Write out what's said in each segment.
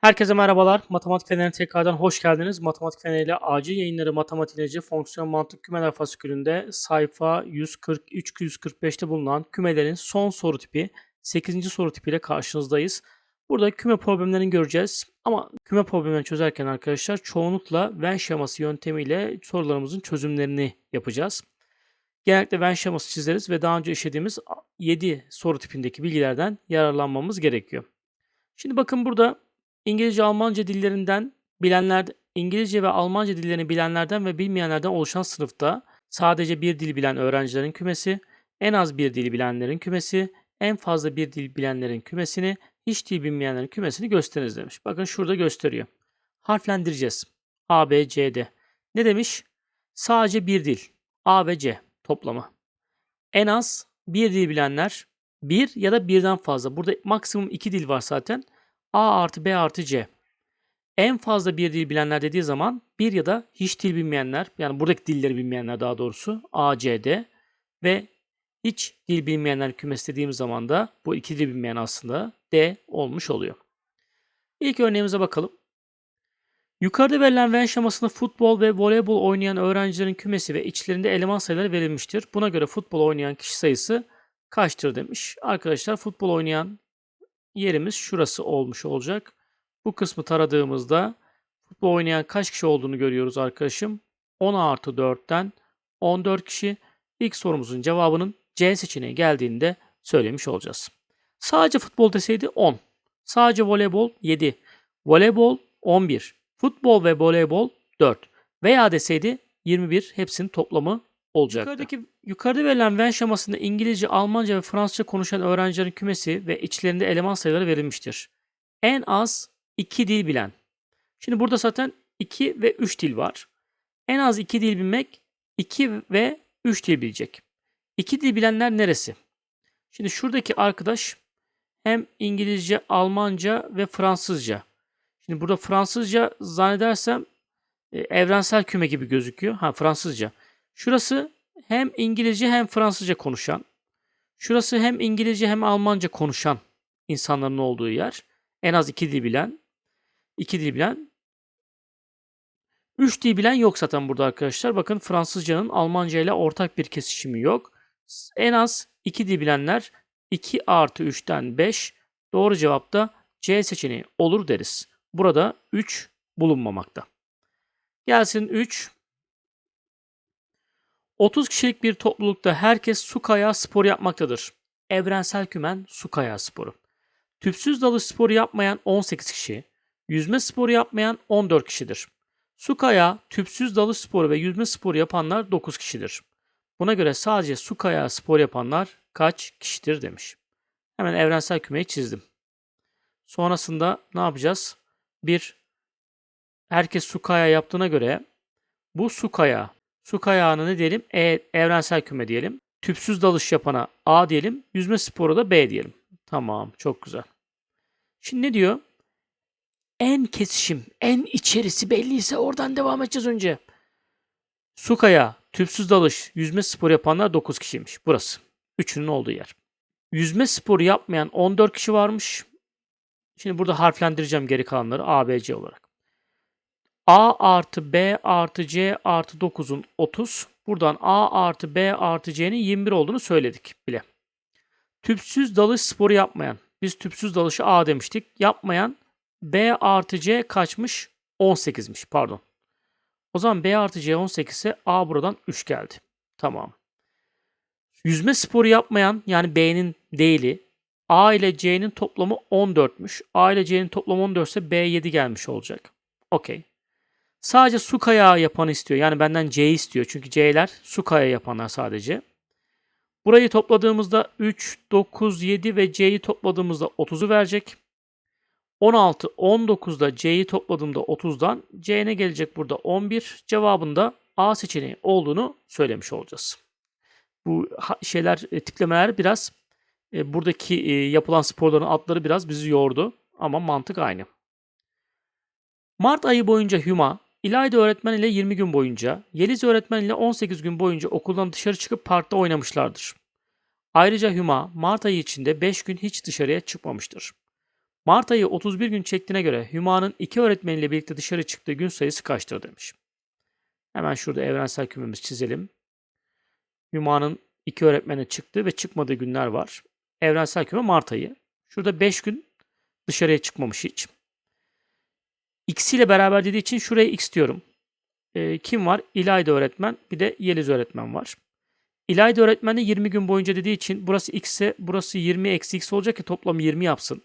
Herkese merhabalar. Matematik Feneri'ne tekrardan hoş geldiniz. Matematik Feneri ile acil yayınları matematik ilacı fonksiyon mantık kümeler fasikülünde sayfa 143-145'te bulunan kümelerin son soru tipi 8. soru tipiyle karşınızdayız. Burada küme problemlerini göreceğiz. Ama küme problemlerini çözerken arkadaşlar çoğunlukla Venn şeması yöntemiyle sorularımızın çözümlerini yapacağız. Genellikle Venn şeması çizeriz ve daha önce işlediğimiz 7 soru tipindeki bilgilerden yararlanmamız gerekiyor. Şimdi bakın burada İngilizce, Almanca dillerinden bilenler, İngilizce ve Almanca dillerini bilenlerden ve bilmeyenlerden oluşan sınıfta sadece bir dil bilen öğrencilerin kümesi, en az bir dil bilenlerin kümesi, en fazla bir dil bilenlerin kümesini, hiç dil bilmeyenlerin kümesini gösteriniz demiş. Bakın şurada gösteriyor. Harflendireceğiz. A, B, C, D. Ne demiş? Sadece bir dil. A ve C toplamı. En az bir dil bilenler bir ya da birden fazla. Burada maksimum iki dil var zaten. A artı B artı C. En fazla bir dil bilenler dediği zaman bir ya da hiç dil bilmeyenler yani buradaki dilleri bilmeyenler daha doğrusu A, C, D ve hiç dil bilmeyenler kümesi dediğimiz zaman da bu iki dil bilmeyen aslında D olmuş oluyor. İlk örneğimize bakalım. Yukarıda verilen Venn şemasında futbol ve voleybol oynayan öğrencilerin kümesi ve içlerinde eleman sayıları verilmiştir. Buna göre futbol oynayan kişi sayısı kaçtır demiş. Arkadaşlar futbol oynayan yerimiz şurası olmuş olacak. Bu kısmı taradığımızda futbol oynayan kaç kişi olduğunu görüyoruz arkadaşım. 10 artı 4'ten 14 kişi. İlk sorumuzun cevabının C seçeneği geldiğinde söylemiş olacağız. Sadece futbol deseydi 10. Sadece voleybol 7. Voleybol 11. Futbol ve voleybol 4. Veya deseydi 21 hepsinin toplamı olacaktı. Yukarıdaki, yukarıda verilen Venn şemasında İngilizce, Almanca ve Fransızca konuşan öğrencilerin kümesi ve içlerinde eleman sayıları verilmiştir. En az 2 dil bilen. Şimdi burada zaten 2 ve 3 dil var. En az 2 dil bilmek 2 ve 3 dil bilecek. 2 dil bilenler neresi? Şimdi şuradaki arkadaş hem İngilizce, Almanca ve Fransızca. Şimdi burada Fransızca zannedersem e, evrensel küme gibi gözüküyor. Ha Fransızca. Şurası hem İngilizce hem Fransızca konuşan. Şurası hem İngilizce hem Almanca konuşan insanların olduğu yer. En az iki dil bilen. iki dil bilen. Üç dil bilen yok zaten burada arkadaşlar. Bakın Fransızcanın Almanca ile ortak bir kesişimi yok. En az iki dil bilenler 2 artı 3'ten 5. Doğru cevap da C seçeneği olur deriz. Burada 3 bulunmamakta. Gelsin 3. 30 kişilik bir toplulukta herkes su kayağı sporu yapmaktadır. Evrensel kümen su kayağı sporu. Tüpsüz dalış sporu yapmayan 18 kişi, yüzme sporu yapmayan 14 kişidir. Su kayağı, tüpsüz dalış sporu ve yüzme sporu yapanlar 9 kişidir. Buna göre sadece su kayağı spor yapanlar kaç kişidir demiş. Hemen evrensel kümeyi çizdim. Sonrasında ne yapacağız? Bir, herkes su kayağı yaptığına göre bu su kayağı Su kayağına ne diyelim? E, evrensel küme diyelim. Tüpsüz dalış yapana A diyelim. Yüzme sporu da B diyelim. Tamam. Çok güzel. Şimdi ne diyor? En kesişim, en içerisi belliyse oradan devam edeceğiz önce. Su kayağı, tüpsüz dalış, yüzme sporu yapanlar 9 kişiymiş. Burası. Üçünün olduğu yer. Yüzme sporu yapmayan 14 kişi varmış. Şimdi burada harflendireceğim geri kalanları A, B, C olarak. A artı B artı C artı 9'un 30. Buradan A artı B artı C'nin 21 olduğunu söyledik bile. Tüpsüz dalış sporu yapmayan. Biz tüpsüz dalışı A demiştik. Yapmayan B artı C kaçmış? 18'miş pardon. O zaman B artı C 18 ise A buradan 3 geldi. Tamam. Yüzme sporu yapmayan yani B'nin değili A ile C'nin toplamı 14'müş. A ile C'nin toplamı 14 ise B 7 gelmiş olacak. Okey. Sadece su kayağı yapanı istiyor. Yani benden C istiyor. Çünkü C'ler su kayağı yapanlar sadece. Burayı topladığımızda 3, 9, 7 ve C'yi topladığımızda 30'u verecek. 16, 19'da C'yi topladığımda 30'dan C ne gelecek burada? 11. Cevabında A seçeneği olduğunu söylemiş olacağız. Bu şeyler, e, tiplemeler biraz e, buradaki e, yapılan sporların adları biraz bizi yordu. Ama mantık aynı. Mart ayı boyunca Hüma İlayda öğretmen ile 20 gün boyunca, Yeliz öğretmen ile 18 gün boyunca okuldan dışarı çıkıp parkta oynamışlardır. Ayrıca Hüma, Mart ayı içinde 5 gün hiç dışarıya çıkmamıştır. Mart ayı 31 gün çektiğine göre Hüma'nın iki öğretmeniyle birlikte dışarı çıktığı gün sayısı kaçtır demiş. Hemen şurada evrensel kümemizi çizelim. Hüma'nın iki öğretmeni çıktığı ve çıkmadığı günler var. Evrensel küme Mart ayı. Şurada 5 gün dışarıya çıkmamış hiç. X ile beraber dediği için şuraya X diyorum. Ee, kim var? İlayda öğretmen, bir de Yeliz öğretmen var. İlayda öğretmen de 20 gün boyunca dediği için burası X ise burası 20 eksi X olacak ki toplam 20 yapsın.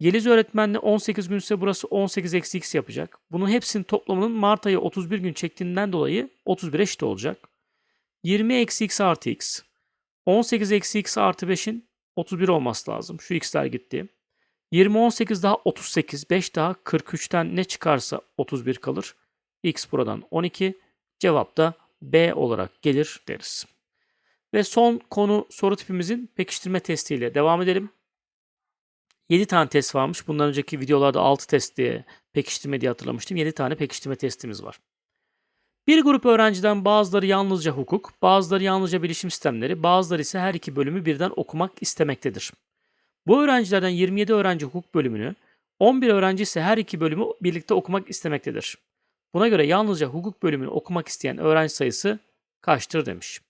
Yeliz öğretmenle 18 günse burası 18 eksi X yapacak. Bunun hepsinin toplamının Mart ayı 31 gün çektiğinden dolayı 31 eşit olacak. 20 eksi X artı X. 18 eksi X artı 5'in 31 olması lazım. Şu X'ler gitti. 20, 18 daha 38, 5 daha 43'ten ne çıkarsa 31 kalır. X buradan 12. Cevap da B olarak gelir deriz. Ve son konu soru tipimizin pekiştirme testiyle devam edelim. 7 tane test varmış. Bundan önceki videolarda 6 test diye pekiştirme diye hatırlamıştım. 7 tane pekiştirme testimiz var. Bir grup öğrenciden bazıları yalnızca hukuk, bazıları yalnızca bilişim sistemleri, bazıları ise her iki bölümü birden okumak istemektedir. Bu öğrencilerden 27 öğrenci hukuk bölümünü, 11 öğrenci ise her iki bölümü birlikte okumak istemektedir. Buna göre yalnızca hukuk bölümünü okumak isteyen öğrenci sayısı kaçtır demiş.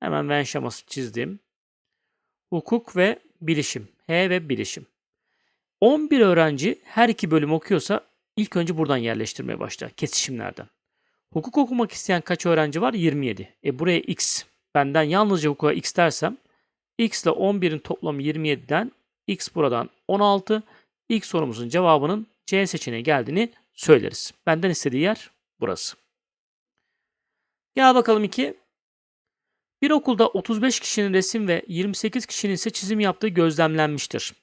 Hemen Venn şeması çizdim. Hukuk ve bilişim. H ve bilişim. 11 öğrenci her iki bölüm okuyorsa ilk önce buradan yerleştirmeye başlar. Kesişimlerden. Hukuk okumak isteyen kaç öğrenci var? 27. E buraya x. Benden yalnızca hukuka x dersem x ile 11'in toplamı 27'den x buradan 16. İlk sorumuzun cevabının C seçeneği geldiğini söyleriz. Benden istediği yer burası. Gel bakalım 2. Bir okulda 35 kişinin resim ve 28 kişinin ise çizim yaptığı gözlemlenmiştir.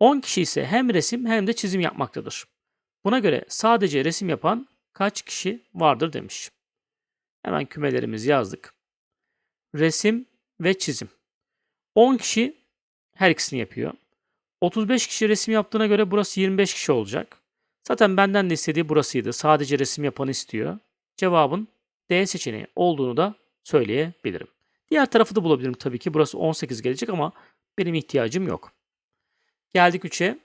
10 kişi ise hem resim hem de çizim yapmaktadır. Buna göre sadece resim yapan kaç kişi vardır demiş. Hemen kümelerimizi yazdık. Resim ve çizim. 10 kişi her ikisini yapıyor. 35 kişi resim yaptığına göre burası 25 kişi olacak. Zaten benden de istediği burasıydı. Sadece resim yapanı istiyor. Cevabın D seçeneği olduğunu da söyleyebilirim. Diğer tarafı da bulabilirim tabii ki. Burası 18 gelecek ama benim ihtiyacım yok. Geldik 3'e.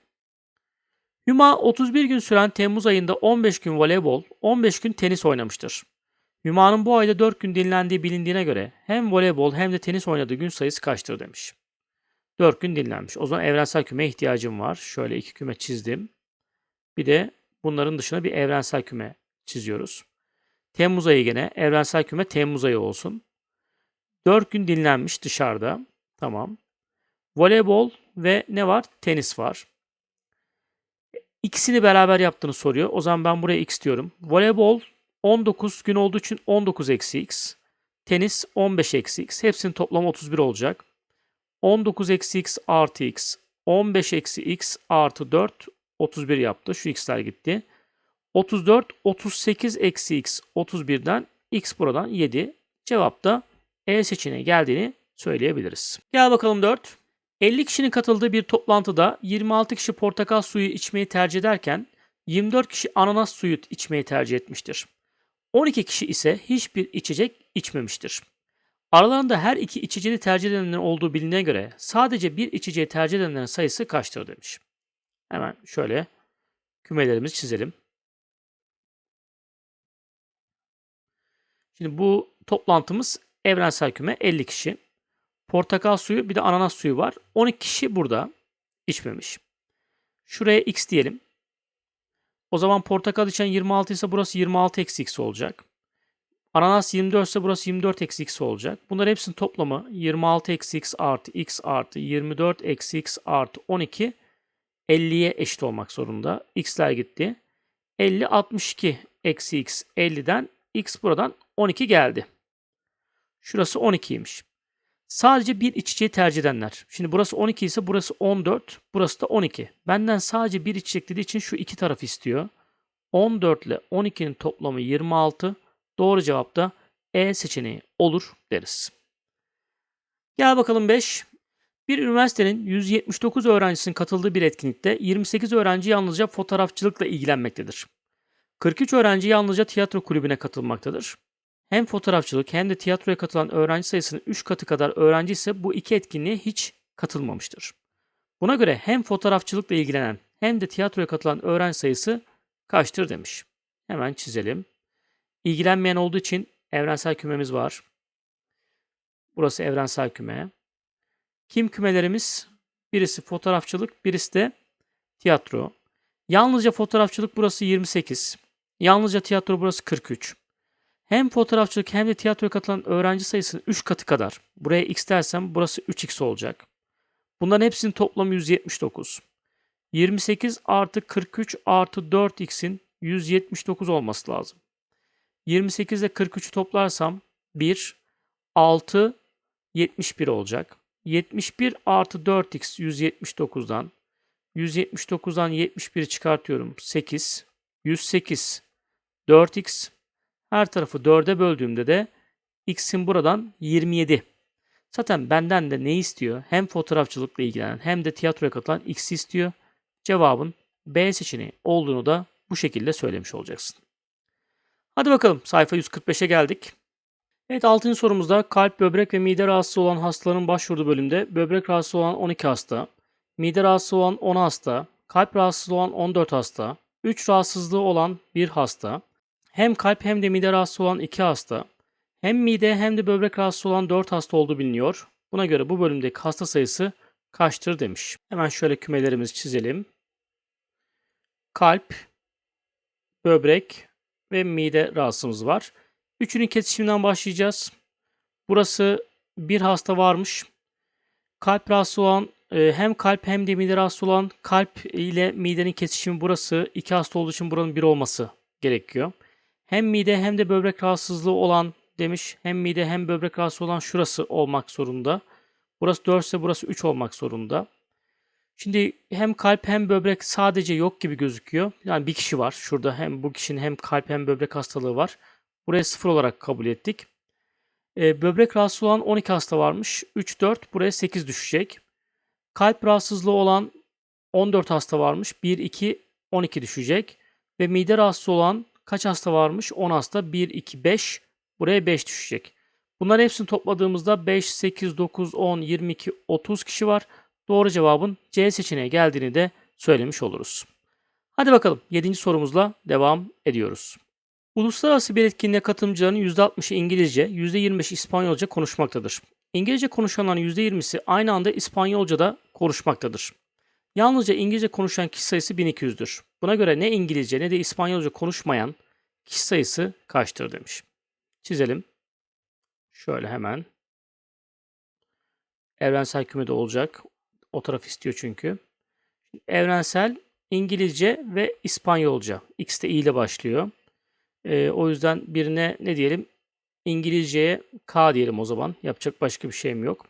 Hüma 31 gün süren Temmuz ayında 15 gün voleybol, 15 gün tenis oynamıştır. Hüma'nın bu ayda 4 gün dinlendiği bilindiğine göre hem voleybol hem de tenis oynadığı gün sayısı kaçtır demiş. 4 gün dinlenmiş. O zaman evrensel küme ihtiyacım var. Şöyle iki küme çizdim. Bir de bunların dışına bir evrensel küme çiziyoruz. Temmuz ayı gene evrensel küme Temmuz ayı olsun. 4 gün dinlenmiş dışarıda. Tamam. Voleybol ve ne var? Tenis var. İkisini beraber yaptığını soruyor. O zaman ben buraya x diyorum. Voleybol 19 gün olduğu için 19 eksi x. Tenis 15 eksi x. Hepsinin toplamı 31 olacak. 19 eksi x artı x. 15 eksi x artı 4 31 yaptı. Şu x'ler gitti. 34 38 eksi x 31'den x buradan 7. Cevap da E seçeneği geldiğini söyleyebiliriz. Gel bakalım 4. 50 kişinin katıldığı bir toplantıda 26 kişi portakal suyu içmeyi tercih ederken 24 kişi ananas suyu içmeyi tercih etmiştir. 12 kişi ise hiçbir içecek içmemiştir. Aralarında her iki içeceğini tercih edenlerin olduğu bilinene göre sadece bir içeceği tercih edenlerin sayısı kaçtır demiş. Hemen şöyle kümelerimizi çizelim. Şimdi bu toplantımız evrensel küme 50 kişi. Portakal suyu bir de ananas suyu var. 12 kişi burada içmemiş. Şuraya x diyelim. O zaman portakal içen 26 ise burası 26 eksi x olacak. Ananas 24 ise burası 24 eksi x olacak. Bunlar hepsinin toplamı 26 eksi x artı x artı 24 eksi x artı 12 50'ye eşit olmak zorunda. x'ler gitti. 50 62 eksi x 50'den x buradan 12 geldi. Şurası 12'ymiş. Sadece bir içeceği tercih edenler. Şimdi burası 12 ise burası 14, burası da 12. Benden sadece bir içecek dediği için şu iki taraf istiyor. 14 ile 12'nin toplamı 26. Doğru cevap da E seçeneği olur deriz. Gel bakalım 5. Bir üniversitenin 179 öğrencisinin katıldığı bir etkinlikte 28 öğrenci yalnızca fotoğrafçılıkla ilgilenmektedir. 43 öğrenci yalnızca tiyatro kulübüne katılmaktadır. Hem fotoğrafçılık hem de tiyatroya katılan öğrenci sayısının 3 katı kadar öğrenci ise bu iki etkinliğe hiç katılmamıştır. Buna göre hem fotoğrafçılıkla ilgilenen hem de tiyatroya katılan öğrenci sayısı kaçtır demiş. Hemen çizelim. İlgilenmeyen olduğu için evrensel kümemiz var. Burası evrensel küme. Kim kümelerimiz? Birisi fotoğrafçılık, birisi de tiyatro. Yalnızca fotoğrafçılık burası 28. Yalnızca tiyatro burası 43. Hem fotoğrafçılık hem de tiyatroya katılan öğrenci sayısının 3 katı kadar. Buraya x dersem burası 3x olacak. Bunların hepsinin toplamı 179. 28 artı 43 artı 4x'in 179 olması lazım. 28 ile 43'ü toplarsam 1, 6, 71 olacak. 71 artı 4x 179'dan 179'dan 71'i çıkartıyorum. 8, 108, 4x. Her tarafı 4'e böldüğümde de x'in buradan 27. Zaten benden de ne istiyor? Hem fotoğrafçılıkla ilgilenen hem de tiyatroya katılan x istiyor. Cevabın B seçeneği olduğunu da bu şekilde söylemiş olacaksın. Hadi bakalım sayfa 145'e geldik. Evet 6. sorumuzda kalp, böbrek ve mide rahatsızlığı olan hastaların başvurduğu bölümde böbrek rahatsızlığı olan 12 hasta, mide rahatsızlığı olan 10 hasta, kalp rahatsızlığı olan 14 hasta, 3 rahatsızlığı olan 1 hasta, hem kalp hem de mide rahatsızlığı olan 2 hasta, hem mide hem de böbrek rahatsızlığı olan 4 hasta olduğu biliniyor. Buna göre bu bölümdeki hasta sayısı kaçtır demiş. Hemen şöyle kümelerimizi çizelim. Kalp, böbrek ve mide rahatsızlığımız var. Üçünün kesişiminden başlayacağız. Burası bir hasta varmış. Kalp rahatsız olan e, hem kalp hem de mide rahatsız olan kalp ile midenin kesişimi burası. iki hasta olduğu için buranın bir olması gerekiyor. Hem mide hem de böbrek rahatsızlığı olan demiş. Hem mide hem böbrek rahatsız olan şurası olmak zorunda. Burası 4 ise burası 3 olmak zorunda. Şimdi hem kalp hem böbrek sadece yok gibi gözüküyor. Yani bir kişi var. Şurada hem bu kişinin hem kalp hem böbrek hastalığı var. Buraya 0 olarak kabul ettik. Ee, böbrek rahatsızlığı olan 12 hasta varmış. 3, 4 buraya 8 düşecek. Kalp rahatsızlığı olan 14 hasta varmış. 1, 2, 12 düşecek. Ve mide rahatsız olan kaç hasta varmış? 10 hasta. 1, 2, 5. Buraya 5 düşecek. Bunların hepsini topladığımızda 5, 8, 9, 10, 22, 30 kişi var. Doğru cevabın C seçeneği geldiğini de söylemiş oluruz. Hadi bakalım 7. sorumuzla devam ediyoruz. Uluslararası bir etkinliğe katılımcıların %60'ı İngilizce, %25'i İspanyolca konuşmaktadır. İngilizce konuşanların %20'si aynı anda İspanyolca da konuşmaktadır. Yalnızca İngilizce konuşan kişi sayısı 1200'dür. Buna göre ne İngilizce ne de İspanyolca konuşmayan kişi sayısı kaçtır demiş. Çizelim. Şöyle hemen. Evrensel kümede olacak. O taraf istiyor çünkü. Evrensel İngilizce ve İspanyolca. X de I ile başlıyor. Ee, o yüzden birine ne diyelim? İngilizceye K diyelim o zaman. Yapacak başka bir şeyim yok.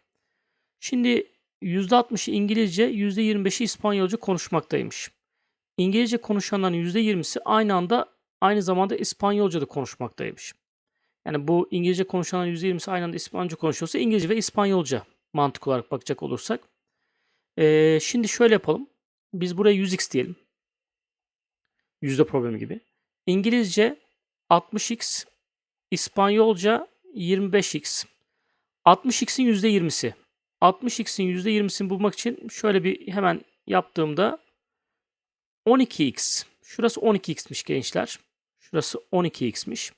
Şimdi %60'ı İngilizce, %25'i İspanyolca konuşmaktaymış. İngilizce konuşanların %20'si aynı anda aynı zamanda İspanyolca da konuşmaktaymış. Yani bu İngilizce konuşanların %20'si aynı anda İspanyolca konuşuyorsa İngilizce ve İspanyolca mantık olarak bakacak olursak. Ee, şimdi şöyle yapalım. Biz buraya 100x diyelim. Yüzde problemi gibi. İngilizce 60x, İspanyolca 25x. 60x'in %20'si. 60x'in %20'sini bulmak için şöyle bir hemen yaptığımda 12x. Şurası 12x'miş gençler. Şurası 12x'miş.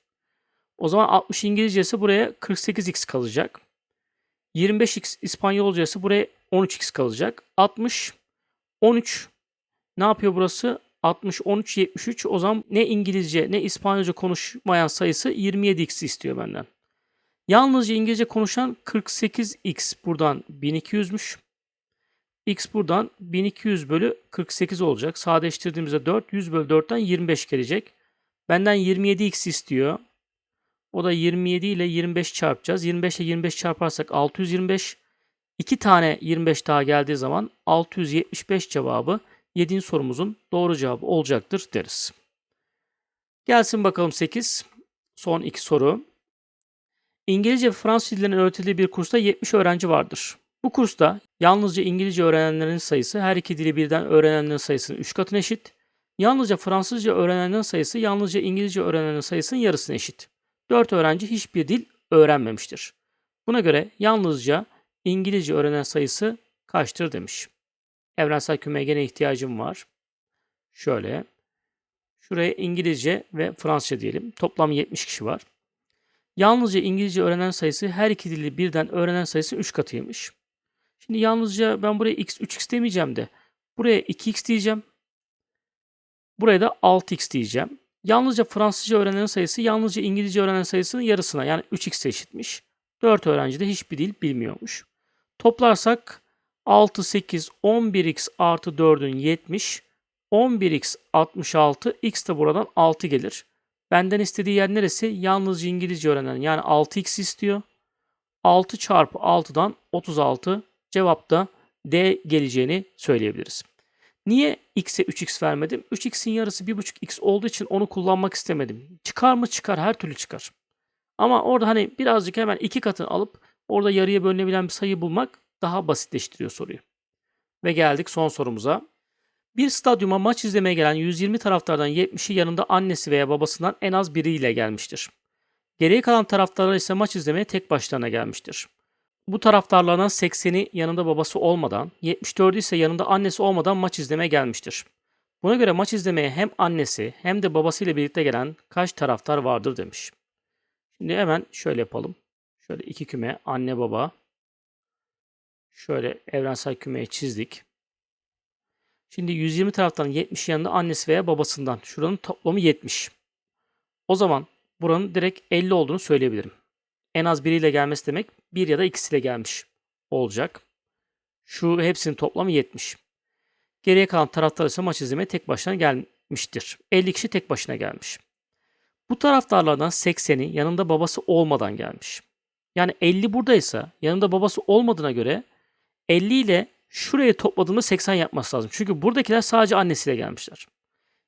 O zaman 60 İngilizce ise buraya 48x kalacak. 25x İspanyolca ise buraya 13x kalacak. 60 13 ne yapıyor burası? 60 13 73 o zaman ne İngilizce ne İspanyolca konuşmayan sayısı 27x istiyor benden. Yalnızca İngilizce konuşan 48x buradan 1200'müş. X buradan 1200 bölü 48 olacak. Sadeleştirdiğimizde 4. 100 bölü 4'ten 25 gelecek. Benden 27x istiyor. O da 27 ile 25 çarpacağız. 25 ile 25 çarparsak 625. 2 tane 25 daha geldiği zaman 675 cevabı 7. sorumuzun doğru cevabı olacaktır deriz. Gelsin bakalım 8. Son 2 soru. İngilizce ve Fransız dillerinin öğretildiği bir kursta 70 öğrenci vardır. Bu kursta yalnızca İngilizce öğrenenlerin sayısı her iki dili birden öğrenenlerin sayısının 3 katına eşit. Yalnızca Fransızca öğrenenlerin sayısı yalnızca İngilizce öğrenenlerin sayısının yarısına eşit. 4 öğrenci hiçbir dil öğrenmemiştir. Buna göre yalnızca İngilizce öğrenen sayısı kaçtır demiş. Evrensel kümeye gene ihtiyacım var. Şöyle. Şuraya İngilizce ve Fransızca diyelim. Toplam 70 kişi var. Yalnızca İngilizce öğrenen sayısı her iki dili birden öğrenen sayısı 3 katıymış. Şimdi yalnızca ben buraya x 3x demeyeceğim de buraya 2x diyeceğim. Buraya da 6x diyeceğim. Yalnızca Fransızca öğrenen sayısı yalnızca İngilizce öğrenen sayısının yarısına yani 3x eşitmiş. 4 öğrenci de hiçbir dil bilmiyormuş. Toplarsak 6, 8, 11x artı 4'ün 70. 11x 66. X de buradan 6 gelir. Benden istediği yer neresi? Yalnızca İngilizce öğrenen yani 6x istiyor. 6 çarpı 6'dan 36 cevapta D geleceğini söyleyebiliriz. Niye x'e 3x vermedim? 3x'in yarısı 1.5x olduğu için onu kullanmak istemedim. Çıkar mı? Çıkar. Her türlü çıkar. Ama orada hani birazcık hemen iki katını alıp orada yarıya bölünebilen bir sayı bulmak daha basitleştiriyor soruyu. Ve geldik son sorumuza. Bir stadyuma maç izlemeye gelen 120 taraftardan 70'i yanında annesi veya babasından en az biriyle gelmiştir. Geriye kalan taraftarlar ise maç izlemeye tek başlarına gelmiştir. Bu taraftarlardan 80'i yanında babası olmadan, 74'ü ise yanında annesi olmadan maç izlemeye gelmiştir. Buna göre maç izlemeye hem annesi hem de babasıyla birlikte gelen kaç taraftar vardır demiş. Şimdi hemen şöyle yapalım. Şöyle iki küme anne baba. Şöyle evrensel kümeyi çizdik. Şimdi 120 taraftan 70 yanında annesi veya babasından. Şuranın toplamı 70. O zaman buranın direkt 50 olduğunu söyleyebilirim. En az biriyle gelmesi demek bir ya da ikisiyle gelmiş olacak. Şu hepsinin toplamı 70. Geriye kalan taraftar ise maç izlemeye tek başına gelmiştir. 50 kişi tek başına gelmiş. Bu taraftarlardan 80'i yanında babası olmadan gelmiş. Yani 50 buradaysa yanında babası olmadığına göre 50 ile şuraya topladığımda 80 yapması lazım. Çünkü buradakiler sadece annesiyle gelmişler.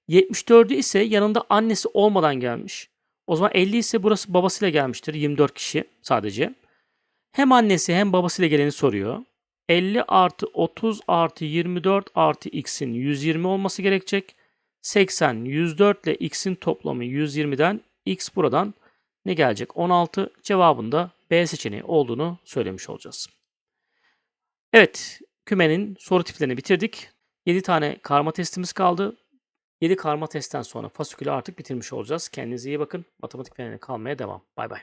74'ü ise yanında annesi olmadan gelmiş. O zaman 50 ise burası babasıyla gelmiştir. 24 kişi sadece. Hem annesi hem babasıyla geleni soruyor. 50 artı 30 artı 24 artı x'in 120 olması gerekecek. 80, 104 ile x'in toplamı 120'den x buradan ne gelecek? 16 cevabında B seçeneği olduğunu söylemiş olacağız. Evet, kümenin soru tiplerini bitirdik. 7 tane karma testimiz kaldı. 7 karma testten sonra fasikülü artık bitirmiş olacağız. Kendinize iyi bakın. Matematik fenine kalmaya devam. Bay bay.